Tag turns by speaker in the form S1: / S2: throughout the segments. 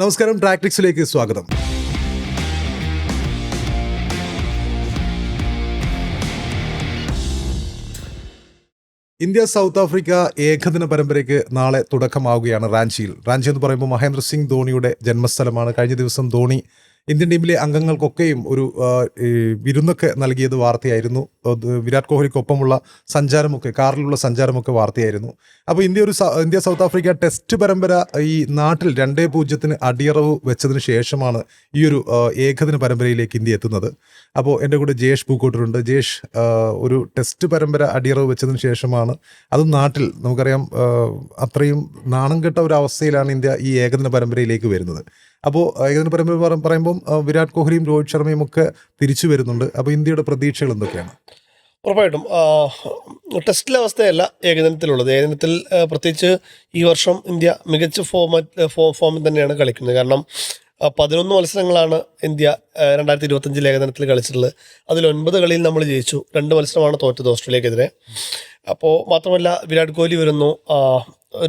S1: നമസ്കാരം ട്രാക്ടിക്സിലേക്ക് സ്വാഗതം. India south Africa ഏകദിന പരമ്പരയ്ക്ക് നാളെ തുടക്കമാവുകയാണ് റാഞ്ചിയിൽ. റാഞ്ചി എന്ന് പറയുമ്പോൾ മഹേന്ദ്ര സിംഗ് ധോണിയുടെ ജന്മസ്ഥലമാണ്. കഴിഞ്ഞ ദിവസം ധോണി ഇന്ത്യൻ ടീമിലെ അംഗങ്ങൾക്കൊക്കെയും ഒരു വിരുന്നൊക്കെ നൽകിയത് വാർത്തയായിരുന്നു. വിരാട് കോഹ്ലിക്കൊപ്പമുള്ള സഞ്ചാരമൊക്കെ കാറിലുള്ള സഞ്ചാരമൊക്കെ വാർത്തയായിരുന്നു. അപ്പോൾ ഇന്ത്യ ഒരു ഇന്ത്യ സൗത്ത് ആഫ്രിക്ക ടെസ്റ്റ് പരമ്പര ഈ നാട്ടിൽ രണ്ടേ പൂജ്യത്തിന് അടിയറവ് വെച്ചതിന് ശേഷമാണ് ഈ ഒരു ഏകദിന പരമ്പരയിലേക്ക് ഇന്ത്യ എത്തുന്നത്. അപ്പോൾ എന്റെ കൂടെ ജയേഷ് പൂക്കോട്ടൂരുണ്ട്. ജയേഷ് ഒരു ടെസ്റ്റ് പരമ്പര അടിയറവ് വെച്ചതിന് ശേഷമാണ് അതും നാട്ടിൽ നമുക്കറിയാം അത്രയും നാണം കെട്ട ഒരു അവസ്ഥയിലാണ് ഇന്ത്യ ഈ ഏകദിന പരമ്പരയിലേക്ക് വരുന്നത്. അപ്പോൾ ഏകദിന പരമ്പര പറയുമ്പോൾ പറയുമ്പം വിരാട് കോഹ്ലിയും രോഹിത് ശർമ്മയും ഒക്കെ തിരിച്ചു വരുന്നുണ്ട്. അപ്പോൾ ഇന്ത്യയുടെ പ്രതീക്ഷകൾ എന്തൊക്കെയാണ്?
S2: ഉറപ്പായിട്ടും ടെസ്റ്റിലെ അവസ്ഥയല്ല ഏകദിനത്തിലുള്ളത്. ഏകദിനത്തിൽ പ്രത്യേകിച്ച് ഈ വർഷം ഇന്ത്യ മികച്ച ഫോമാറ്റ് ഫോമിൽ തന്നെയാണ് കളിക്കുന്നത്. കാരണം പതിനൊന്ന് മത്സരങ്ങളാണ് ഇന്ത്യ രണ്ടായിരത്തി ഇരുപത്തഞ്ചിൽ ഏകദിനത്തിൽ കളിച്ചിട്ടുള്ളത്. അതിൽ ഒൻപത് കളിയിൽ നമ്മൾ ജയിച്ചു. രണ്ട് മത്സരമാണ് തോറ്റത് ഓസ്ട്രേലിയക്കെതിരെ. അപ്പോൾ മാത്രമല്ല വിരാട് കോഹ്ലി വരുന്നു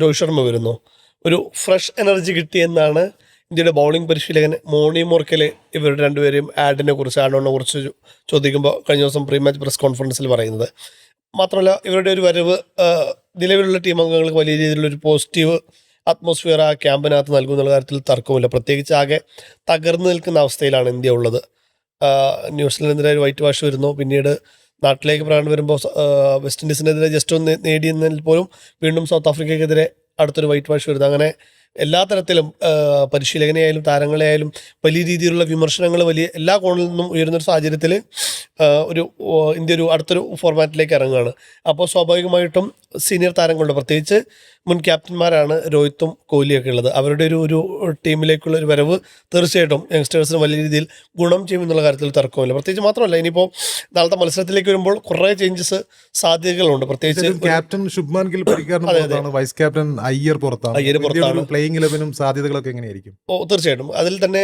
S2: രോഹിത് ശർമ്മ വരുന്നു. ഒരു ഫ്രഷ് എനർജി കിട്ടിയെന്നാണ് ഇന്ത്യയുടെ ബൗളിംഗ് പരിശീലകൻ മോണി മോർക്കലെ ഇവരുടെ രണ്ടുപേരെയും ആഡിനെ കുറിച്ച് ആഡോണിനെ കുറിച്ച് ചോദിക്കുമ്പോൾ കഴിഞ്ഞ ദിവസം പ്രീ മാച്ച് പ്രസ് കോൺഫറൻസിൽ പറയുന്നത്. മാത്രമല്ല ഇവരുടെ ഒരു വരവ് നിലവിലുള്ള ടീം അംഗങ്ങൾക്ക് വലിയ രീതിയിലുള്ളൊരു പോസിറ്റീവ് അറ്റ്മോസ്ഫിയർ ആ ക്യാമ്പിനകത്ത് നൽകുന്ന കാര്യത്തിൽ തർക്കമില്ല പ്രത്യേകിച്ച് ആകെ തകർന്നു നിൽക്കുന്ന അവസ്ഥയിലാണ് ഇന്ത്യ ഉള്ളത്. ന്യൂസിലൻഡിനെതിരെ വൈറ്റ് വാഷ് വരുന്നു. പിന്നീട് നാട്ടിലേക്ക് പ്രകടനം വരുമ്പോൾ വെസ്റ്റ് ഇൻഡീസിനെതിരെ ജസ്റ്റ് ഒന്ന് നേടിയെന്നതിൽ പോലും വീണ്ടും സൗത്ത് ആഫ്രിക്കയ്ക്കെതിരെ അടുത്തൊരു വൈറ്റ് വാഷ് വരുന്നു. അങ്ങനെ എല്ലാ തരത്തിലും പരിശീലകനെയായാലും താരങ്ങളെയായാലും വലിയ രീതിയിലുള്ള വിമർശനങ്ങൾ വലിയ എല്ലാ കോണിൽ നിന്നും ഉയരുന്നൊരു സാഹചര്യത്തിൽ ഒരു ഇന്ത്യ ഒരു അടുത്തൊരു ഫോർമാറ്റിലേക്ക് ഇറങ്ങുകയാണ്. അപ്പോൾ സ്വാഭാവികമായിട്ടും സീനിയർ താരങ്ങളുടെ പ്രത്യേകിച്ച് മുൻ ക്യാപ്റ്റന്മാരാണ് രോഹിത്തും കോഹ്ലിയൊക്കെ ഉള്ളത്. അവരുടെ ഒരു ഒരു ടീമിലേക്കുള്ള ഒരു വരവ് തീർച്ചയായിട്ടും യങ്സ്റ്റേഴ്സിന് വലിയ രീതിയിൽ ഗുണം ചെയ്യുമെന്നുള്ള കാര്യത്തിൽ തർക്കമില്ല. പ്രത്യേകിച്ച് മാത്രമല്ല ഇനിയിപ്പോൾ നാളത്തെ മത്സരത്തിലേക്ക് വരുമ്പോൾ കുറേ ചേഞ്ചസ് സാധ്യതകളുണ്ട്. പ്രത്യേകിച്ച്
S1: ക്യാപ്റ്റൻ ശുഭ്മാൻ ഗിൽ പുറത്താണ് വൈസ് ക്യാപ്റ്റൻ അയ്യർ പുറത്താണ്.
S2: അയ്യർ പുറത്താണ്.
S1: പ്ലേയിങ് ഇലവനും സാധ്യതകളൊക്കെ എങ്ങനെയായിരിക്കും?
S2: ഓ തീർച്ചയായിട്ടും. അതിൽ തന്നെ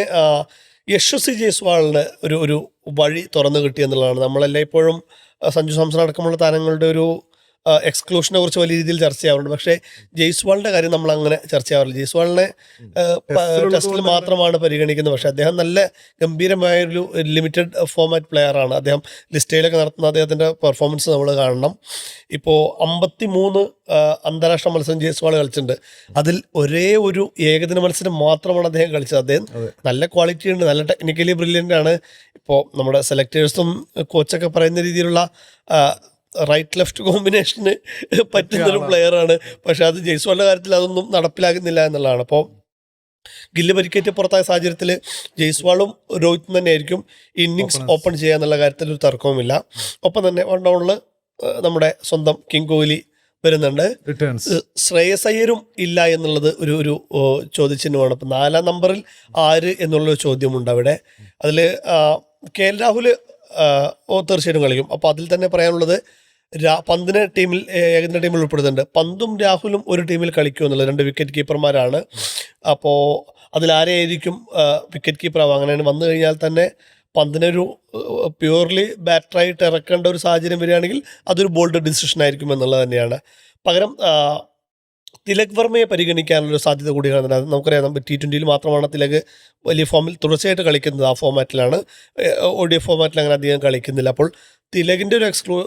S2: യശസ്വി ജയ്സ്വാളിന് ഒരു ഒരു വഴി തുറന്നു കിട്ടി എന്നുള്ളതാണ്. നമ്മളെല്ലാം ഇപ്പോഴും സഞ്ജു സാംസൺ അടക്കമുള്ള താരങ്ങളുടെ ഒരു എക്സ്ക്ലൂഷനെ കുറിച്ച് വലിയ രീതിയിൽ ചർച്ച ചെയ്യാറുണ്ട്. പക്ഷേ ജയ്സ്വാളിന്റെ കാര്യം നമ്മൾ അങ്ങനെ ചർച്ച ചെയ്യാറില്ല. ജയ്സ്വാളിനെ ടെസ്റ്റിൽ മാത്രമാണ് പരിഗണിക്കുന്നത്. പക്ഷേ അദ്ദേഹം നല്ല ഗംഭീരമായൊരു ലിമിറ്റഡ് ഫോമാറ്റ് പ്ലെയർ ആണ്. അദ്ദേഹം ലിസ്റ്റയിലൊക്കെ നടത്തുന്ന അദ്ദേഹത്തിന്റെ പെർഫോമൻസ് നമ്മൾ കാണണം. ഇപ്പോൾ അമ്പത്തി മൂന്ന് അന്താരാഷ്ട്ര മത്സരം ജയ്സ്വാൾ കളിച്ചിട്ടുണ്ട്. അതിൽ ഒരേ ഒരു ഏകദിന മത്സരം മാത്രമാണ് അദ്ദേഹം കളിച്ചത്. അദ്ദേഹം നല്ല ക്വാളിറ്റി ഉണ്ട് നല്ല ടെക്നിക്കലി ബ്രില്യന്റ് ആണ്. ഇപ്പോൾ നമ്മുടെ സെലക്ടേഴ്സും കോച്ചൊക്കെ പറയുന്ന രീതിയിലുള്ള റൈറ്റ് ലെഫ്റ്റ് കോമ്പിനേഷന് പറ്റുന്ന ഒരു പ്ലെയർ ആണ്. പക്ഷെ അത് ജയ്സ്വാളിന്റെ കാര്യത്തിൽ അതൊന്നും നടപ്പിലാകുന്നില്ല എന്നുള്ളതാണ്. അപ്പോൾ ഗില്ല് പരിക്കേറ്റ് പുറത്തായ സാഹചര്യത്തിൽ ജയ്സ്വാളും രോഹിത്തും തന്നെയായിരിക്കും ഇന്നിങ്സ്
S1: Openers.
S2: ഓപ്പൺ ചെയ്യുക എന്നുള്ള കാര്യത്തിൽ ഒരു തർക്കവുമില്ല. ഒപ്പം തന്നെ വൺ ഡൗണിൽ നമ്മുടെ സ്വന്തം കിങ് കോഹ്ലി വരുന്നുണ്ട്. ശ്രേയസ് അയ്യരും ഇല്ല എന്നുള്ളത് ഒരു ഒരു ചോദ്യചിഹ്നമാണ്. അപ്പം നാലാം നമ്പറിൽ ആര് എന്നുള്ളൊരു ചോദ്യമുണ്ട് അവിടെ. അതിൽ കെ എൽ രാഹുൽ തീർച്ചയായിട്ടും കളിക്കും. അപ്പോൾ അതിൽ തന്നെ പറയാനുള്ളത് രാ പന്തിനെ ടീമിൽ ഏകദിന ടീമിൽ ഉൾപ്പെടുന്നുണ്ട്. പന്തും രാഹുലും ഒരു ടീമിൽ കളിക്കും എന്നുള്ളത് രണ്ട് വിക്കറ്റ് കീപ്പർമാരാണ് അപ്പോൾ അതിലാരെയായിരിക്കും വിക്കറ്റ് കീപ്പർ ആവുക? അങ്ങനെ വന്നു കഴിഞ്ഞാൽ തന്നെ പന്തിനൊരു പ്യൂർലി ബാറ്ററായിട്ട് ഇറക്കേണ്ട ഒരു സാഹചര്യം വരികയാണെങ്കിൽ അതൊരു ബോൾഡ് ഡിസിഷൻ ആയിരിക്കും എന്നുള്ളത് തന്നെയാണ്. പകരം തിലക് വർമ്മയെ പരിഗണിക്കാനുള്ള സാധ്യത കൂടി കാണുന്നുണ്ട് അത് നമുക്കറിയാം നമ്മൾ ടി ട്വന്റിയിൽ മാത്രമാണ് തിലക് വലിയ ഫോമിൽ തുടർച്ചയായിട്ട് കളിക്കുന്നത് ആ ഫോമാറ്റിലാണ് ഒ ഡി എഫ് ഫോമാറ്റിൽ അങ്ങനെ അധികം കളിക്കുന്നില്ല. അപ്പോൾ തിലകിന്റെ ഒരു എക്സ്ക്ലൂ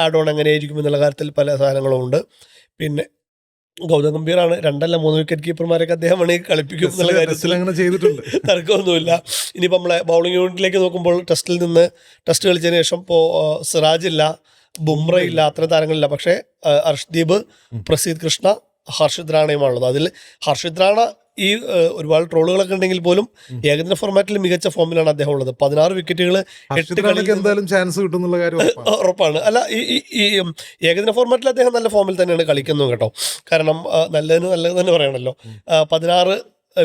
S2: ആഡ് ഓൺ എങ്ങനെയായിരിക്കും എന്നുള്ള കാര്യത്തിൽ പല സാധനങ്ങളും ഉണ്ട്. പിന്നെ ഗൗതം ഗംഭീറാണ് രണ്ടല്ല മൂന്ന് വിക്കറ്റ് കീപ്പർമാരൊക്കെ അദ്ദേഹം വേണമെങ്കിൽ കളിപ്പിക്കും എന്നുള്ള കാര്യത്തിൽ
S1: അങ്ങനെ ചെയ്തിട്ടുണ്ട്.
S2: തർക്കമൊന്നുമില്ല. ഇനിയിപ്പോൾ നമ്മളെ ബൗളിംഗ് യൂണിറ്റിലേക്ക് നോക്കുമ്പോൾ ടെസ്റ്റിൽ നിന്ന് ടെസ്റ്റ് കളിച്ചതിന് ശേഷം ഇപ്പോൾ സിറാജ് ഇല്ല ബുംറ ഇല്ല അത്ര താരങ്ങളില്ല. പക്ഷേ അർഷ്ദീപ് പ്രസീദ് കൃഷ്ണ ഹർഷിത് റാണയുമാണുള്ളത്. അതിൽ ഹർഷിത് റാണ ഈ ഒരുപാട് ട്രോളുകളൊക്കെ ഉണ്ടെങ്കിൽ പോലും ഏകദിന ഫോർമാറ്റിൽ മികച്ച ഫോമിലാണ് അദ്ദേഹം ഉള്ളത്. പതിനാറ് വിക്കറ്റുകൾ എട്ട്
S1: കളിക്ക് എന്തായാലും ചാൻസ് കിട്ടുന്നുള്ള കാര്യം ഉറപ്പാണ്.
S2: അല്ല ഈ ഏകദിന ഫോർമാറ്റിൽ അദ്ദേഹം നല്ല ഫോമിൽ തന്നെയാണ് കളിക്കുന്നത് കേട്ടോ. കാരണം നല്ലതിന് നല്ലത് തന്നെ പറയണല്ലോ. പതിനാറ്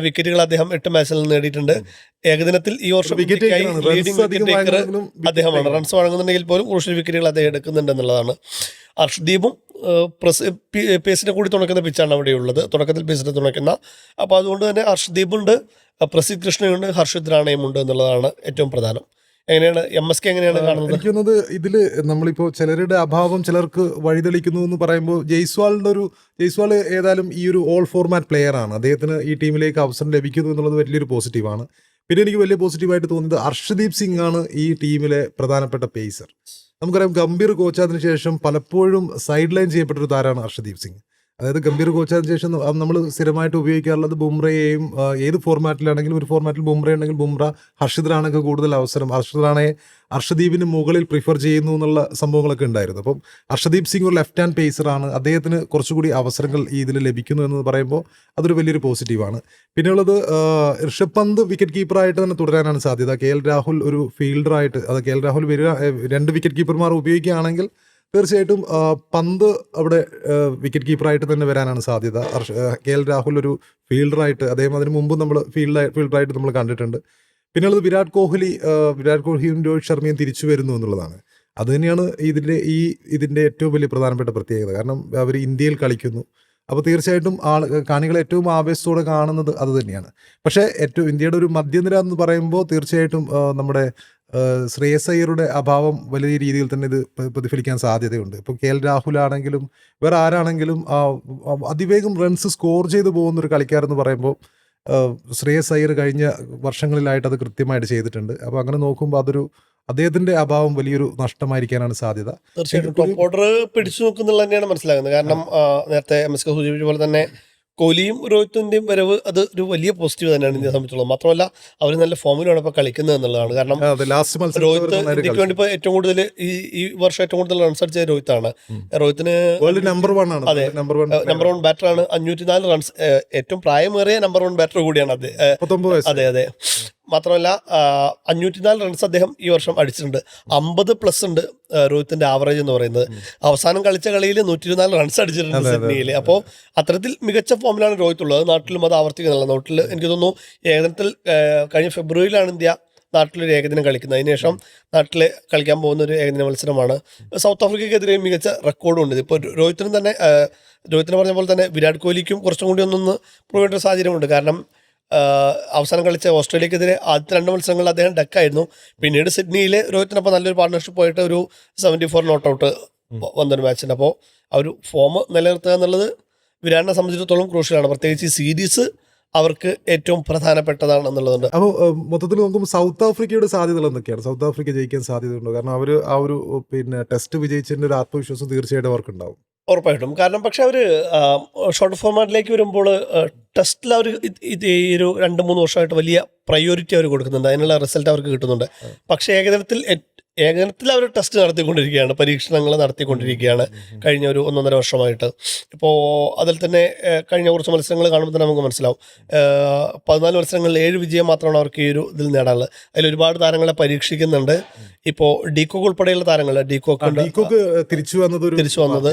S2: വിക്കറ്റുകൾ അദ്ദേഹം എട്ട് മാച്ചിൽ നേടിയിട്ടുണ്ട്. ഏകദിനത്തിൽ ഈ വർഷം ലീഡിംഗ് വിക്കറ്റ് ടേക്കർ അദ്ദേഹമാണ്. റൺസ് വഴങ്ങുന്നുണ്ടെങ്കിൽ പോലും ക്രൂഷ്യൽ വിക്കറ്റുകൾ അദ്ദേഹം എടുക്കുന്നുണ്ട് എന്നുള്ളതാണ്. അർഷ്ദീപും പ്രസ് പേസിനെ കൂടി തുണക്കുന്ന പിച്ചാണ് അവിടെ ഉള്ളത് തുടക്കത്തിൽ പേസിനെ തുണക്കുന്ന. അപ്പോൾ അതുകൊണ്ട് തന്നെ ഹർഷദീപുണ്ട് പ്രസിദ് കൃഷ്ണയുണ്ട് ഹർഷിത് രാണയുമുണ്ട് എന്നുള്ളതാണ് ഏറ്റവും പ്രധാനം. എങ്ങനെയാണ് എം എസ് കെ എങ്ങനെയാണ് കാണുന്നത്?
S1: എനിക്കുന്നത് ഇതിൽ നമ്മളിപ്പോൾ നമ്മളിപ്പോ ചിലരുടെ അഭാവം ചിലർക്ക് വഴിതെളിക്കുന്നു എന്ന് പറയുമ്പോൾ ജയ്സ്വാളിന്റെ ഒരു ജയ്സ്വാൾ ഏതായാലും ഈ ഒരു ഓൾ ഫോർമാറ്റ് പ്ലെയർ ആണ്. അദ്ദേഹത്തിന് ഈ ടീമിലേക്ക് അവസരം ലഭിക്കുന്നു എന്നുള്ളത് വലിയൊരു പോസിറ്റീവാണ് പിന്നെ എനിക്ക് വലിയ പോസിറ്റീവായിട്ട് തോന്നുന്നത് അർഷദീപ് സിംഗ് ആണ് ഈ ടീമിലെ പ്രധാനപ്പെട്ട പേസർ നമുക്കറിയാം ഗംഭീർ കോച്ചാതിന് ശേഷം പലപ്പോഴും സൈഡ് ലൈൻ ചെയ്യപ്പെട്ടൊരു താരമാണ് അർഷദീപ് സിംഗ്. അതായത് ഗംഭീർ കോച്ചാതിന് ശേഷം നമ്മൾ സ്ഥിരമായിട്ട് ഉപയോഗിക്കാറുള്ളത് ബുംറയെയും ഏത് ഫോർമാറ്റിലാണെങ്കിലും ഒരു ഫോർമാറ്റിൽ ബുംറ ഉണ്ടെങ്കിൽ ബുംറ ഹർഷിദ് കൂടുതൽ അവസരം. ഹർഷിദ് റാണയെ അർഷദീപിന് മുകളിൽ പ്രിഫർ ചെയ്യുന്നു എന്നുള്ള സംഭവങ്ങളൊക്കെ ഉണ്ടായിരുന്നു. അപ്പം അർഷദീപ് സിംഗ് ഒരു ലെഫ്റ്റ് ഹാൻഡ് പേസറാണ്. അദ്ദേഹത്തിന് കുറച്ചുകൂടി അവസരങ്ങൾ ഈ ഇതിൽ ലഭിക്കുന്നു എന്ന് പറയുമ്പോൾ അതൊരു വലിയൊരു പോസിറ്റീവാണ്. പിന്നെയുള്ളത് ഋഷഭ് പന്ത് വിക്കറ്റ് കീപ്പറായിട്ട് തന്നെ തുടരാനാണ് സാധ്യത. കെ എൽ രാഹുൽ ഒരു ഫീൽഡറായിട്ട് അത് കെ എൽ രാഹുൽ വരിക രണ്ട് വിക്കറ്റ് കീപ്പർമാർ ഉപയോഗിക്കുകയാണെങ്കിൽ തീർച്ചയായിട്ടും പന്ത് അവിടെ വിക്കറ്റ് കീപ്പറായിട്ട് തന്നെ വരാനാണ് സാധ്യത. കെ എൽ രാഹുൽ ഒരു ഫീൽഡറായിട്ട് അദ്ദേഹം അതിന് മുമ്പ് നമ്മൾ ഫീൽഡ് ഫീൽഡറായിട്ട് നമ്മൾ കണ്ടിട്ടുണ്ട്. പിന്നുള്ളത് വിരാട് കോഹ്ലി വിരാട് കോഹ്ലിയും രോഹിത് ശർമ്മയും തിരിച്ചു വരുന്നു എന്നുള്ളതാണ്. അത് തന്നെയാണ് ഇതിന്റെ ഈ ഇതിന്റെ ഏറ്റവും വലിയ പ്രധാനപ്പെട്ട പ്രത്യേകത. കാരണം അവർ ഇന്ത്യയിൽ കളിക്കുന്നു. അപ്പോൾ തീർച്ചയായിട്ടും ആൾ കാണികൾ ഏറ്റവും ആവേശത്തോടെ കാണുന്നത് അത് തന്നെയാണ്. പക്ഷേ ഏറ്റവും ഇന്ത്യയുടെ ഒരു മധ്യനിര എന്ന് പറയുമ്പോൾ തീർച്ചയായിട്ടും നമ്മുടെ ശ്രേയസ് അയ്യരുടെ അഭാവം വലിയ രീതിയിൽ തന്നെ ഇത് പ്രതിഫലിക്കാൻ സാധ്യതയുണ്ട്. ഇപ്പോൾ കെ എൽ രാഹുൽ ആണെങ്കിലും വേറെ ആരാണെങ്കിലും അതിവേഗം റൺസ് സ്കോർ ചെയ്തു പോകുന്ന ഒരു കളിക്കാരെന്ന് പറയുമ്പോൾ ശ്രേയസ് അയ്യർ കഴിഞ്ഞ വർഷങ്ങളിലായിട്ട് അത് കൃത്യമായിട്ട് ചെയ്തിട്ടുണ്ട്. അപ്പോൾ അങ്ങനെ നോക്കുമ്പോൾ അതൊരു അദ്ദേഹത്തിന്റെ അഭാവം വലിയൊരു നഷ്ടമായിരിക്കാനാണ് സാധ്യത.
S2: തീർച്ചയായിട്ടും. ടോപ്പ് ഓർഡർ പിടിച്ചു നോക്കുന്നുള്ള തന്നെയാണ് മനസ്സിലാകുന്നത്. കാരണം നേരത്തെ എം എസ് കെ സൂചിപ്പിച്ച പോലെ തന്നെ കോഹ്ലിയും രോഹിത്തിന്റെയും വരവ് അത് ഒരു വലിയ പോസിറ്റീവ് തന്നെയാണ് ഇന്ത്യയെ സംബന്ധിച്ചുള്ളത് മാത്രമല്ല അവർ നല്ല ഫോമിലാണ് ഇപ്പോൾ കളിക്കുന്നത് എന്നുള്ളതാണ്. കാരണം
S1: രോഹിത്ത്
S2: രോഹിത് ഇന്ത്യയ്ക്ക് വേണ്ടി ഇപ്പോൾ ഏറ്റവും കൂടുതൽ ഈ ഈ വർഷം ഏറ്റവും കൂടുതൽ റൺസ് അടിച്ചത് രോഹിത്താണ്.
S1: ആണ്
S2: രോഹിത്തിന്
S1: നമ്പർ വൺ ആണ്.
S2: അതെ.
S1: നമ്പർ വൺ
S2: നമ്പർ ആണ്. ബാറ്ററാണ് അഞ്ഞൂറ്റി നാല് റൺസ് ഏറ്റവും പ്രായമേറിയ നമ്പർ വൺ ബാറ്റർ കൂടിയാണ് അത്. അതെ അതെ. മാത്രമല്ല അഞ്ഞൂറ്റിനാല് റൺസ് അദ്ദേഹം ഈ വർഷം അടിച്ചിട്ടുണ്ട്. അമ്പത് പ്ലസ് ഉണ്ട് രോഹിത്തിന്റെ ആവറേജ് എന്ന് പറയുന്നത്. അവസാനം കളിച്ച കളിയിൽ നൂറ്റി ഇരുപത്തിനാല് റൺസ് അടിച്ചിട്ടുണ്ട് സിഡ്നിയിൽ അപ്പോൾ അത്തരത്തിൽ മികച്ച ഫോമിലാണ് രോഹിത് ഉള്ളത്. നാട്ടിലും അത് ആവർത്തിക്കുന്നില്ല. നാട്ടിൽ എനിക്ക് തോന്നുന്നു ഏകദിനത്തിൽ കഴിഞ്ഞ ഫെബ്രുവരിയിലാണ് ഇന്ത്യ നാട്ടിലൊരു ഏകദിനം കളിക്കുന്നത്. അതിനുശേഷം നാട്ടിൽ കളിക്കാൻ പോകുന്ന ഒരു ഏകദിന മത്സരമാണ്. സൗത്ത് ആഫ്രിക്കയ്ക്കെതിരെ മികച്ച റെക്കോർഡും ഉണ്ട്. ഇപ്പോൾ രോഹിത്തിനും തന്നെ രോഹിത്തിനെ പറഞ്ഞ പോലെ തന്നെ വിരാട് കോഹ്ലിക്കും കുറച്ചും കൂടി ഒന്നൊന്ന് പ്രൂവ് ചെയ്യേണ്ട സാഹചര്യമുണ്ട്. കാരണം അവസാനം കളിച്ച ഓസ്ട്രേലിയക്കെതിരെ ആദ്യത്തെ രണ്ട് മത്സരങ്ങളിൽ അദ്ദേഹം ഡക്കായിരുന്നു. പിന്നീട് സിഡ്നിയിൽ രോഹിത്തിനൊപ്പം നല്ലൊരു പാർട്ണർഷിപ്പ് പോയിട്ട് ഒരു സെവന്റി ഫോർ നോട്ട് ഔട്ട് വന്നൊരു മാച്ചിന് അപ്പോൾ ആ ഒരു ഫോം നിലനിർത്തുക എന്നുള്ളത് വിരാടിനെ സംബന്ധിച്ചിടത്തോളം ക്രൂഷ്യലാണ് പ്രത്യേകിച്ച് ഈ സീരീസ് അവർക്ക് ഏറ്റവും പ്രധാനപ്പെട്ടതാണ് എന്നുള്ളതുണ്ട്.
S1: അപ്പോൾ മൊത്തത്തിൽ നോക്കുമ്പോൾ സൗത്ത് ആഫ്രിക്കയുടെ സാധ്യതകൾ എന്തൊക്കെയാണ്? സൗത്ത് ആഫ്രിക്ക ജയിക്കാൻ സാധ്യതയുണ്ടോ? കാരണം അവർ ആ ഒരു പിന്നെ ടെസ്റ്റ് വിജയിച്ചതിന്റെ ഒരു ആത്മവിശ്വാസം തീർച്ചയായിട്ടും അവർക്ക് ഉണ്ടാവും
S2: ഉറപ്പായിട്ടും. കാരണം പക്ഷെ അവർ ഷോർട്ട് ഫോർമാറ്റിലേക്ക് വരുമ്പോൾ ടെസ്റ്റിൽ അവർ ഇത് ഈ ഒരു രണ്ട് മൂന്ന് വർഷമായിട്ട് വലിയ പ്രയോറിറ്റി അവർ കൊടുക്കുന്നുണ്ട്. അതിനുള്ള റിസൾട്ട് അവർക്ക് കിട്ടുന്നുണ്ട്. പക്ഷേ ഏകദിനത്തിൽ ഏകദിനത്തിൽ അവർ ടെസ്റ്റ് നടത്തിക്കൊണ്ടിരിക്കുകയാണ് പരീക്ഷണങ്ങൾ നടത്തിക്കൊണ്ടിരിക്കുകയാണ് കഴിഞ്ഞ ഒരു ഒന്നൊന്നര വർഷമായിട്ട്. ഇപ്പോൾ അതിൽ തന്നെ കഴിഞ്ഞ കുറച്ച് മത്സരങ്ങൾ കാണുമ്പോൾ തന്നെ നമുക്ക് മനസ്സിലാവും. പതിനാല് മത്സരങ്ങളിൽ ഏഴ് വിജയം മാത്രമാണ് അവർക്ക് ഈ ഒരു ഇതിൽ നേടാനുള്ളത്. അതിൽ ഒരുപാട് താരങ്ങളെ പരീക്ഷിക്കുന്നുണ്ട്. ഇപ്പോൾ ഡീകോക്ക് ഉൾപ്പെടെയുള്ള താരങ്ങൾ ഡീകോക്ക്
S1: ഡീകോക്ക് തിരിച്ചു വന്നത്
S2: തിരിച്ചു വന്നത്.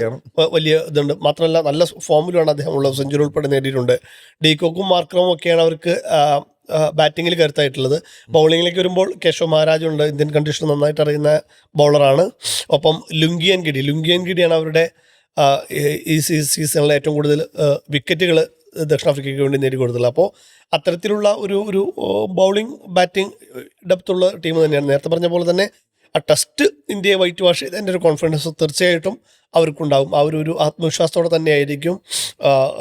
S2: വലിയ ഇതുണ്ട്. മാത്രമല്ല നല്ല ഫോമിലാണ് അദ്ദേഹം ഉള്ളത്. സെഞ്ചുറി ഉൾപ്പെടെ നേടിയിട്ടുണ്ട്. ഡീകോക്കും മാർക്കറും ഒക്കെയാണ് അവർക്ക് ബാറ്റിങ്ങിൽ കരുത്തായിട്ടുള്ളത്. ബൗളിങ്ങിലേക്ക് വരുമ്പോൾ കേശവ് മഹാരാജ് ഉണ്ട്. ഇന്ത്യൻ കണ്ടീഷൻ നന്നായിട്ട് അറിയുന്ന ബൗളറാണ്. ഒപ്പം ലുങ്കിയൻ ഗിഡി. ലുങ്കിയൻ ഗിഡിയാണ് അവരുടെ ഈ- സീസണിലെ ഏറ്റവും കൂടുതൽ വിക്കറ്റുകൾ ദക്ഷിണാഫ്രിക്കയ്ക്ക് വേണ്ടി നേടി നേടിക്കൊടുത്തുള്ളത് അപ്പോൾ അത്തരത്തിലുള്ള ഒരു ഒരു ബൗളിംഗ് ബാറ്റിംഗ് ഡെപ്തുള്ള ടീം തന്നെയാണ്. നേരത്തെ പറഞ്ഞ പോലെ തന്നെ ആ ടെസ്റ്റ് ഇന്ത്യയെ വൈറ്റ് വാഷ് ചെയ്തതിന്റെ ഒരു കോൺഫിഡൻസ് തീർച്ചയായിട്ടും അവർക്കുണ്ടാവും. ആ ഒരു ആത്മവിശ്വാസത്തോടെ തന്നെയായിരിക്കും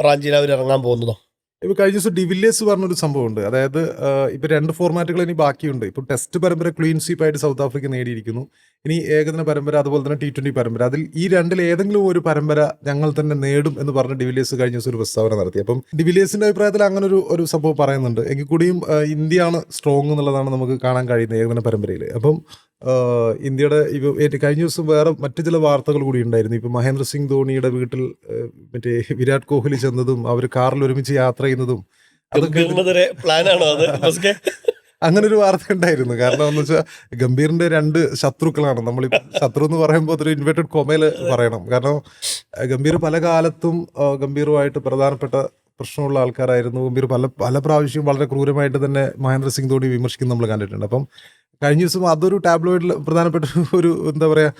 S2: റാഞ്ചിയിൽ അവർ ഇറങ്ങാൻ പോകുന്നതും.
S1: ഇപ്പൊ കഴിഞ്ഞ ദിവസം ഡിവില്ലേഴ്സ് പറഞ്ഞൊരു സംഭവമുണ്ട്. അതായത് ഇപ്പോൾ ഇപ്പൊ രണ്ട് ഫോർമാറ്റുകൾ ഇനി ബാക്കിയുണ്ട്. ഇപ്പൊ ടെസ്റ്റ് പരമ്പര ക്ലീൻ സ്വീപ്പായിട്ട് സൗത്ത് ആഫ്രിക്ക നേടിയിരിക്കുന്നു. ഇനി ഏകദിന പരമ്പര അതുപോലെ തന്നെ ടി ട്വന്റി പരമ്പര. അതിൽ ഈ രണ്ടിൽ ഏതെങ്കിലും ഒരു പരമ്പര ഞങ്ങൾ തന്നെ നേടും എന്ന് പറഞ്ഞ് ഡിവില്ലേഴ്സ് കഴിഞ്ഞ ദിവസം ഒരു പ്രസ്താവന നടത്തി. അപ്പം ഡിവില്ലേഴ്സിന്റെ അഭിപ്രായത്തിൽ അങ്ങനെ ഒരു ഒരു സംഭവം പറയുന്നുണ്ട്. എങ്കിൽ കൂടിയും ഇന്ത്യയാണ് സ്ട്രോങ് എന്നുള്ളതാണ് നമുക്ക് കാണാൻ കഴിയുന്നത് ഏകദിന പരമ്പരയിൽ. അപ്പം ഇന്ത്യയുടെ ഇപ്പൊ കഴിഞ്ഞ ദിവസം വേറെ മറ്റു ചില വാർത്തകൾ കൂടി ഉണ്ടായിരുന്നു. ഇപ്പോൾ മഹേന്ദ്ര സിംഗ് ധോണിയുടെ വീട്ടിൽ മറ്റേ വിരാട് കോഹ്ലി ചെന്നതും അവർ കാറിൽ ഒരുമിച്ച് യാത്ര അതൊക്കെ
S2: പ്ലാനാണോ അത്
S1: അങ്ങനെ ഒരു വാർത്ത ഉണ്ടായിരുന്നു കാരണം എന്ന് വെച്ചാൽ ഗംഭീറിന്റെ രണ്ട് ശത്രുക്കളാണ്. നമ്മൾ ശത്രു എന്ന് പറയുമ്പോൾ അതൊരു ഇൻവേർട്ടഡ് കൊമയിൽ പറയണം. കാരണം ഗംഭീർ പല കാലത്തും ഗംഭീറുമായിട്ട് പ്രധാനപ്പെട്ട പ്രശ്നമുള്ള ആൾക്കാരായിരുന്നു. ഗംഭീർ പല പല പ്രാവശ്യവും വളരെ ക്രൂരമായിട്ട് തന്നെ മഹേന്ദ്ര സിംഗ് ധോണി വിമർശിക്കുന്നു നമ്മൾ കണ്ടിട്ടുണ്ട്. അപ്പം കഴിഞ്ഞ ദിവസം അതൊരു ടാബ്ലോയിഡിൽ പ്രധാനപ്പെട്ട ഒരു എന്താ പറയുക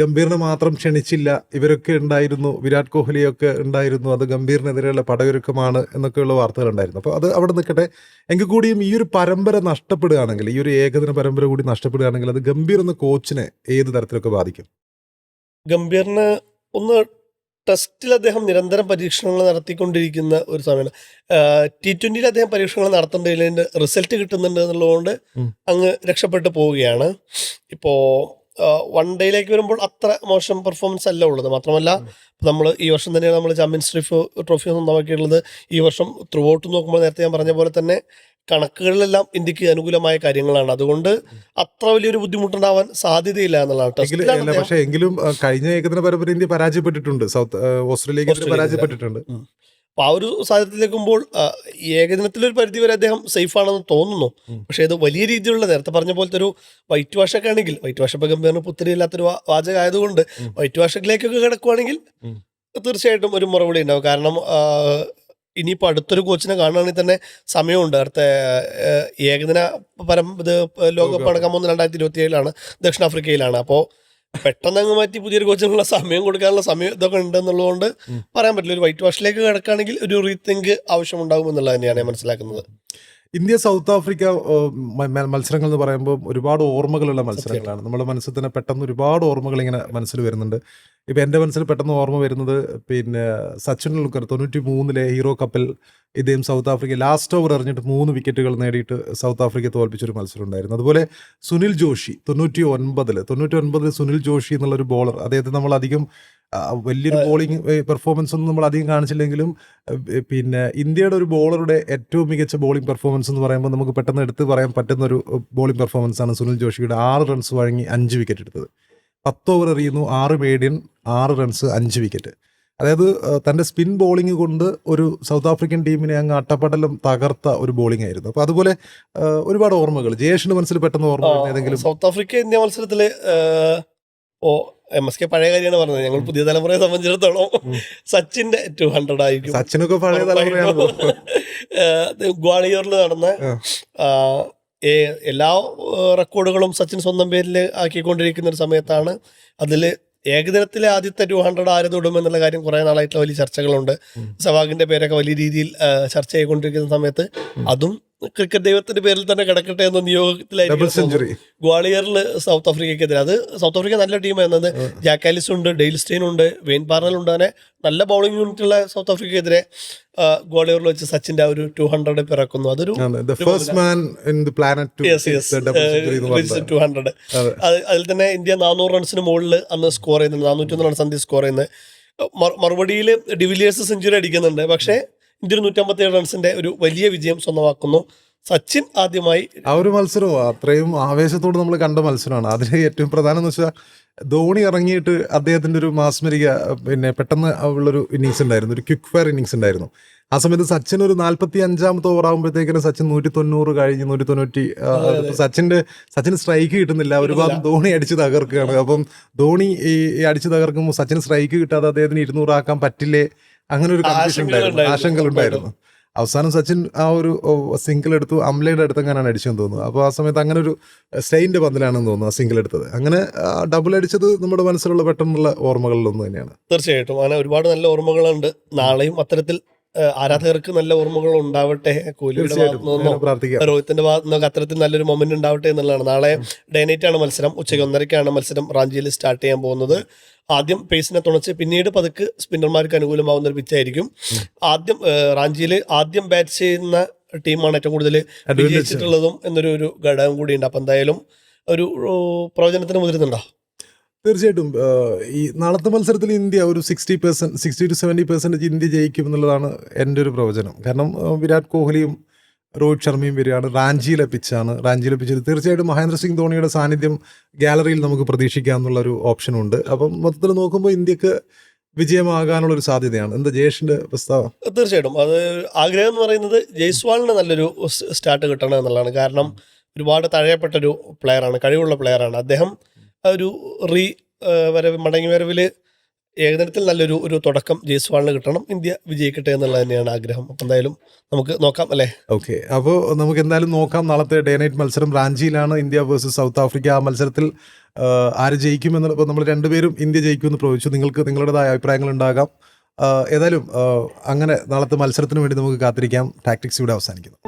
S1: ഗംഭീറിനെ മാത്രം ക്ഷണിച്ചില്ല. ഇവരൊക്കെ ഉണ്ടായിരുന്നു. വിരാട് കോഹ്ലിയൊക്കെ ഉണ്ടായിരുന്നു. അത് ഗംഭീറിനെതിരെയുള്ള പടയൊരുക്കമാണ് എന്നൊക്കെയുള്ള വാർത്തകൾ ഉണ്ടായിരുന്നു. അപ്പോൾ അത് അവിടെ നിൽക്കട്ടെ. എങ്കിൽ കൂടിയും ഈ ഒരു പരമ്പര നഷ്ടപ്പെടുകയാണെങ്കിൽ ഈ ഒരു ഏകദിന പരമ്പര കൂടി നഷ്ടപ്പെടുകയാണെങ്കിൽ അത് ഗംഭീർ എന്ന കോച്ചിനെ ഏത് തരത്തിലൊക്കെ ബാധിക്കും?
S2: ഗംഭീറിന് ഒന്ന് ടെസ്റ്റിൽ അദ്ദേഹം നിരന്തരം പരീക്ഷണങ്ങൾ നടത്തിക്കൊണ്ടിരിക്കുന്ന ഒരു സമയമാണ്. ടി ട്വന്റിയിൽ അദ്ദേഹം പരീക്ഷണങ്ങൾ നടത്തേണ്ടതിന്റെ റിസൾട്ട് കിട്ടുന്നുണ്ട് എന്നുള്ളതുകൊണ്ട് അങ്ങ് രക്ഷപ്പെട്ടു പോവുകയാണ്. ഇപ്പോൾ വൺ ഡേയിലേക്ക് വരുമ്പോൾ അത്ര മോശം പെർഫോമൻസ് അല്ല ഉള്ളത്. മാത്രമല്ല നമ്മൾ ഈ വർഷം തന്നെയാണ് നമ്മൾ ചാമ്പ്യൻസ് ട്രോഫി ട്രോഫി സ്വന്തമാക്കിയിട്ടുള്ളത് ഈ വർഷം ത്രൂ ഔട്ട് നോക്കുമ്പോൾ നേരത്തെ ഞാൻ പറഞ്ഞ പോലെ തന്നെ കണക്കുകളിലെല്ലാം ഇന്ത്യയ്ക്ക് അനുകൂലമായ കാര്യങ്ങളാണ്. അതുകൊണ്ട് അത്ര വലിയൊരു ബുദ്ധിമുട്ടുണ്ടാവാൻ സാധ്യതയില്ല എന്നുള്ളതാണ്
S1: പക്ഷേ എങ്കിലും കഴിഞ്ഞ ഏകദിന പരമ്പര ഇന്ത്യ പരാജയപ്പെട്ടിട്ടുണ്ട്. സൗത്ത് ഓസ്ട്രേലിയക്ക് പരാജയപ്പെട്ടിട്ടുണ്ട്.
S2: അപ്പൊ ആ ഒരു സാഹചര്യത്തിലേക്കുമ്പോൾ ഈ ഏകദിനത്തിലൊരു പരിധി വരെ അദ്ദേഹം സേഫ് ആണെന്ന് തോന്നുന്നു. പക്ഷേ ഇത് വലിയ രീതിയിലുള്ള നേരത്തെ പറഞ്ഞ പോലത്തെ ഒരു വൈറ്റ് വാഷൊക്കെ ആണെങ്കിൽ വൈറ്റ് വാഷ് ഇപ്പൊ ഗംഭീറിന് പുത്തിരി ഇല്ലാത്തൊരു വാ- വാചകം ആയതുകൊണ്ട്
S1: ഉം.
S2: വൈറ്റ് വാഷിലേക്കൊക്കെ കിടക്കുവാണെങ്കിൽ. തീർച്ചയായിട്ടും ഒരു മറുപടി ഉണ്ടാവും. കാരണം ഇനിയിപ്പോൾ അടുത്തൊരു കോച്ചിനെ കാണുകയാണെങ്കിൽ തന്നെ സമയമുണ്ട്. അടുത്ത ഏകദിന പരം ഇത് ലോകകപ്പ് നടക്കാൻ പോകുന്ന രണ്ടായിരത്തി ഇരുപത്തി ഏഴിലാണ് ദക്ഷിണാഫ്രിക്കയിലാണ്. അപ്പോൾ പെട്ടെന്ന് അങ്ങ് മാറ്റി പുതിയൊരു കോച്ചിനുള്ള സമയം കൊടുക്കാനുള്ള സമയം ഇതൊക്കെ ഉണ്ടെന്നുള്ളതുകൊണ്ട്
S1: എന്നുള്ളതുകൊണ്ട്
S2: പറയാൻ പറ്റില്ല. ഒരു വൈറ്റ് വാഷിലേക്ക് കിടക്കുകയാണെങ്കിൽ ഒരു റീതിങ്ക് ആവശ്യമുണ്ടാകും എന്നുള്ളത് തന്നെയാണ് ഞാൻ മനസ്സിലാക്കുന്നത്.
S1: ഇന്ത്യ സൗത്ത് ആഫ്രിക്ക മത്സരങ്ങൾ എന്ന് പറയുമ്പോൾ ഒരുപാട് ഓർമ്മകളുള്ള മത്സരങ്ങളാണ്. നമ്മുടെ മനസ്സിൽ തന്നെ പെട്ടെന്ന് ഒരുപാട് ഓർമ്മകൾ ഇങ്ങനെ മനസ്സിൽ വരുന്നുണ്ട്. ഇപ്പം എന്റെ മനസ്സിൽ പെട്ടെന്ന് ഓർമ്മ വരുന്നത് പിന്നെ സച്ചിൻ ടെണ്ടുൽക്കർ തൊണ്ണൂറ്റി മൂന്നിലെ ഹീറോ കപ്പിൽ ഇദ്ദേഹം സൗത്ത് ആഫ്രിക്ക ലാസ്റ്റ് ഓവർ എറിഞ്ഞിട്ട് മൂന്ന് വിക്കറ്റുകൾ നേടിയിട്ട് സൗത്ത് ആഫ്രിക്ക തോൽപ്പിച്ചൊരു മത്സരം ഉണ്ടായിരുന്നു അതുപോലെ സുനിൽ ജോഷി തൊണ്ണൂറ്റി ഒൻപതിൽ തൊണ്ണൂറ്റി ഒൻപതിൽ സുനിൽ ജോഷി എന്നുള്ളൊരു ബോളർ അദ്ദേഹത്തെ നമ്മൾ അധികം വലിയൊരു ബോളിംഗ് പെർഫോമൻസ് ഒന്നും നമ്മൾ അധികം കാണിച്ചില്ലെങ്കിലും പിന്നെ ഇന്ത്യയുടെ ഒരു ബോളറുടെ ഏറ്റവും മികച്ച ബോളിംഗ് പെർഫോമൻസ് എന്ന് പറയുമ്പോൾ നമുക്ക് പെട്ടെന്ന് എടുത്ത് പറയാൻ പറ്റുന്ന ഒരു ബോളിംഗ് പെർഫോമൻസ് ആണ് സുനിൽ ജോഷിയുടെ ആറ് റൺസ് വഴങ്ങി അഞ്ച് വിക്കറ്റ് എടുത്തത്. പത്ത് ഓവർ എറിയുന്നു ആറ് മേഡിയൻ ആറ് റൺസ് അഞ്ച് വിക്കറ്റ്. അതായത് തന്റെ തന്റെ സ്പിൻ ബോളിംഗ് കൊണ്ട് ഒരു സൗത്ത് ആഫ്രിക്കൻ ടീമിനെ അങ്ങ് അട്ടപ്പടലം തകർത്ത ഒരു ബോളിംഗ് ആയിരുന്നു. അപ്പൊ അതുപോലെ ഒരുപാട് ഓർമ്മകൾ. ജയേഷിന്റെ മനസ്സിൽ പെട്ടെന്ന് ഓർമ്മ ഏതെങ്കിലും
S2: സൗത്ത് ആഫ്രിക്ക ഇന്ത്യ മത്സരത്തിൽ ഓ എം എസ് കെ പഴയ കാര്യമാണ് പറഞ്ഞത്. ഞങ്ങൾ പുതിയ തലമുറയെ സംബന്ധിച്ചിടത്തോളം സച്ചിന്റെ ടു ഹൺഡ്രഡ് ആയിരിക്കും.
S1: സച്ചിനൊക്കെ പഴയ തലമുറയാണ്
S2: ഗ്വാളിയോറിൽ നടന്ന എല്ലാ റെക്കോർഡുകളും സച്ചിൻ സ്വന്തം പേരിൽ ആക്കിക്കൊണ്ടിരിക്കുന്ന ഒരു സമയത്താണ് അതിൽ ഏകദിനത്തിലെ ആദ്യത്തെ ടു ഹൺഡ്രഡ് ആര് തൊടും എന്നുള്ള കാര്യം കുറേ നാളായിട്ടുള്ള വലിയ ചർച്ചകളുണ്ട്. സവാഗിന്റെ പേരൊക്കെ വലിയ രീതിയിൽ ചർച്ച ചെയ്തുകൊണ്ടിരിക്കുന്ന സമയത്ത് അതും ക്രിക്കറ്റ് ദൈവത്തിന്റെ പേരിൽ തന്നെ കിടക്കട്ടെ എന്ന
S1: നിയോഗത്തിലായിരുന്നു
S2: നിയോഗത്തിലായിരിക്കും ഗ്വാളിയറിൽ സൗത്ത് ആഫ്രിക്കയ്ക്കെതിരെ അത് സൗത്ത് ആഫ്രിക്ക നല്ല ടീമായിരുന്നത് ജാക്കാലിസ് ഉണ്ട് ഡെയിൽ സ്റ്റെയിൻ ഉണ്ട് വെയിൻ പാർണൽ ഉണ്ട്. അങ്ങനെ നല്ല ബൗളിംഗ് യൂണിറ്റ് ഉള്ള സൗത്ത് ആഫ്രിക്കയ്ക്കെതിരെ ഗ്വാളിയറിൽ വെച്ച് സച്ചിന്റെ ആ ഒരു ടു ഹൺഡ്രഡ് പിറക്കുന്നു. അതൊരു ടു ഹൺഡ്രഡ് അതിൽ തന്നെ ഇന്ത്യ നാനൂറ് റൺസിന് മുകളിൽ അന്ന് സ്കോർ ചെയ്യുന്നുണ്ട് നാനൂറ്റി ഒന്ന് റൺസ് അന്ത്യ സ്കോർ ചെയ്യുന്നത് മറുപടിയിൽ ഡിവിലിയേഴ്സ് സെഞ്ചുറി അടിക്കുന്നുണ്ട്. പക്ഷേ ഇന്ത്യ ഒരു നൂറ്റമ്പത്തി ഏഴ് റൺസിന്റെ ഒരു വലിയ വിജയം സ്വന്തമാക്കുന്നു. സച്ചിൻ ആദ്യമായി
S1: ആ ഒരു മത്സരവും അത്രയും ആവേശത്തോട് നമ്മൾ കണ്ട മത്സരമാണ്. അതിന് ഏറ്റവും പ്രധാനം എന്ന് വെച്ചാൽ ധോണി ഇറങ്ങിയിട്ട് അദ്ദേഹത്തിന്റെ ഒരു മാസ്മരിക പിന്നെ പെട്ടെന്ന് ഉള്ളൊരു ഇന്നിങ്സ് ഉണ്ടായിരുന്നു. ഒരു ക്വിക്ക് ഫയർ ഇന്നിങ്സ് ഉണ്ടായിരുന്നു. ആ സമയത്ത് സച്ചിൻ ഒരു നാല്പത്തി അഞ്ചാമത്തെ ഓവർ ആകുമ്പോഴത്തേക്കിന് സച്ചിൻ നൂറ്റി തൊണ്ണൂറ് കഴിഞ്ഞ് നൂറ്റി തൊണ്ണൂറ്റി സച്ചിന്റെ സച്ചിന് സ്ട്രൈക്ക് കിട്ടുന്നില്ല. ഒരുപാട് ധോണി അടിച്ച് തകർക്കുകയാണ്. അപ്പം ധോണി ഈ അടിച്ച് തകർക്കുമ്പോൾ സച്ചിന് സ്ട്രൈക്ക് കിട്ടാതെ അദ്ദേഹത്തിന് ഇരുന്നൂറാക്കാൻ പറ്റില്ലേ? അങ്ങനെ ഒരു കൺഫ്യൂഷൻ ഉണ്ടായിരുന്നു. ആശങ്കകൾ ഉണ്ടായിരുന്നു. അവസാനം സച്ചിൻ ആ ഒരു സിംഗിൾ എടുത്തു. അംലയുടെ അടുത്തെങ്ങാനാണ് അടിച്ചെന്ന് തോന്നുന്നു. അപ്പോൾ ആ സമയത്ത് അങ്ങനെ ഒരു സ്റ്റെയിന്റെ പന്തലാണെന്ന് തോന്നുന്നു ആ സിംഗിൾ എടുത്തത്. അങ്ങനെ ഡബിൾ അടിച്ചത് നമ്മുടെ മനസ്സിലുള്ള പെട്ടെന്നുള്ള ഓർമ്മകളിലൊന്ന് തന്നെയാണ്.
S2: തീർച്ചയായിട്ടും. അങ്ങനെ ഒരുപാട് നല്ല ഓർമ്മകളുണ്ട്. നാളെയും അത്തരത്തിൽ ആരാധകർക്ക് നല്ല ഓർമ്മകൾ ഉണ്ടാവട്ടെ? കോഹ്ലിയുടെ
S1: തീർച്ചയായിട്ടും.
S2: ഭാഗത്തു നിന്നോ
S1: അങ്ങനെ പ്രാർത്ഥിക്കാം.
S2: രോഹിത്തിന്റെ ഭാഗത്തു നിന്നൊക്കെ അത്തരത്തിൽ നല്ലൊരു മൊമെന്റ് ഉണ്ടാവട്ടെ എന്നുള്ളതാണ്. നാളെ ഡേ നൈറ്റ് ആണ് മത്സരം. ഉച്ചയ്ക്ക് ഒന്നരയ്ക്കാണ് മത്സരം. റാഞ്ചിയിൽ സ്റ്റാർട്ട് ചെയ്യാൻ പോകുന്നത്. ആദ്യം പേസിനെ തുണച്ച് പിന്നീട് പതുക്കെ സ്പിന്നർമാർക്ക് അനുകൂലമാവുന്ന ഒരു പിച്ചായിരിക്കും ആദ്യം റാഞ്ചിയിൽ ആദ്യം ബാറ്റ് ചെയ്യുന്ന ടീമാണ് ഏറ്റവും കൂടുതൽ. വിജയിച്ചിട്ടുള്ളതും എന്നൊരു ഒരു ഘടകം കൂടിയുണ്ട്. അപ്പൊ എന്തായാലും ഒരു പ്രവചനത്തിന് മുതിരുന്നുണ്ടോ?
S1: തീർച്ചയായിട്ടും ഈ നാളത്തെ മത്സരത്തിൽ ഇന്ത്യ ഒരു sixty percent sixty to seventy percentage India ജയിക്കും എന്നുള്ളതാണ് എന്റെ ഒരു പ്രവചനം. കാരണം വിരാട് കോഹ്ലിയും രോഹിത് ശർമ്മയും വരികയാണ്. റാഞ്ചിയിലെ പിച്ചാണ് റാഞ്ചിയിലെ പിച്ചിൽ തീർച്ചയായിട്ടും മഹേന്ദ്ര സിംഗ് ധോണിയുടെ സാന്നിധ്യം ഗാലറിയിൽ നമുക്ക് പ്രതീക്ഷിക്കാം എന്നുള്ള ഒരു ഓപ്ഷനുണ്ട് അപ്പം മൊത്തത്തിൽ നോക്കുമ്പോൾ ഇന്ത്യയ്ക്ക് വിജയമാകാനുള്ള ഒരു സാധ്യതയാണ്. എന്താ ജയേഷിന്റെ പ്രസ്താവം?
S2: തീർച്ചയായിട്ടും. അത് ആഗ്രഹം എന്ന് പറയുന്നത് ജയ്സ്വാളിന് നല്ലൊരു സ്റ്റാർട്ട് കിട്ടണം എന്നുള്ളതാണ്. കാരണം ഒരുപാട് തഴയപ്പെട്ടൊരു പ്ലെയറാണ് കഴിവുള്ള പ്ലെയറാണ് അദ്ദേഹം ഒരു റീ വരവ് മടങ്ങി വരവിൽ ഏകദിനത്തിൽ നല്ലൊരു ഒരു തുടക്കം ജയ്സ്വാളിന് കിട്ടണം ഇന്ത്യ വിജയിക്കട്ടെ എന്നുള്ളത് തന്നെയാണ് ആഗ്രഹം. അപ്പം എന്തായാലും നമുക്ക് നോക്കാം അല്ലേ?
S1: ഓക്കെ. അപ്പോൾ നമുക്ക് എന്തായാലും നോക്കാം. നാളത്തെ ഡേ നൈറ്റ് മത്സരം റാഞ്ചിയിലാണ്. India versus South Africa. ആ മത്സരത്തിൽ ആര് ജയിക്കുമെന്ന് ഇപ്പോൾ നമ്മൾ രണ്ടുപേരും ഇന്ത്യ ജയിക്കുമെന്ന് പ്രവചിച്ചു. നിങ്ങൾക്ക് നിങ്ങളുടേതായ അഭിപ്രായങ്ങൾ ഉണ്ടാകാം ഏതായാലും അങ്ങനെ നാളത്തെ മത്സരത്തിന് വേണ്ടി നമുക്ക് കാത്തിരിക്കാം. ടാക്ടിക്സ് ഇവിടെ അവസാനിക്കുന്നു.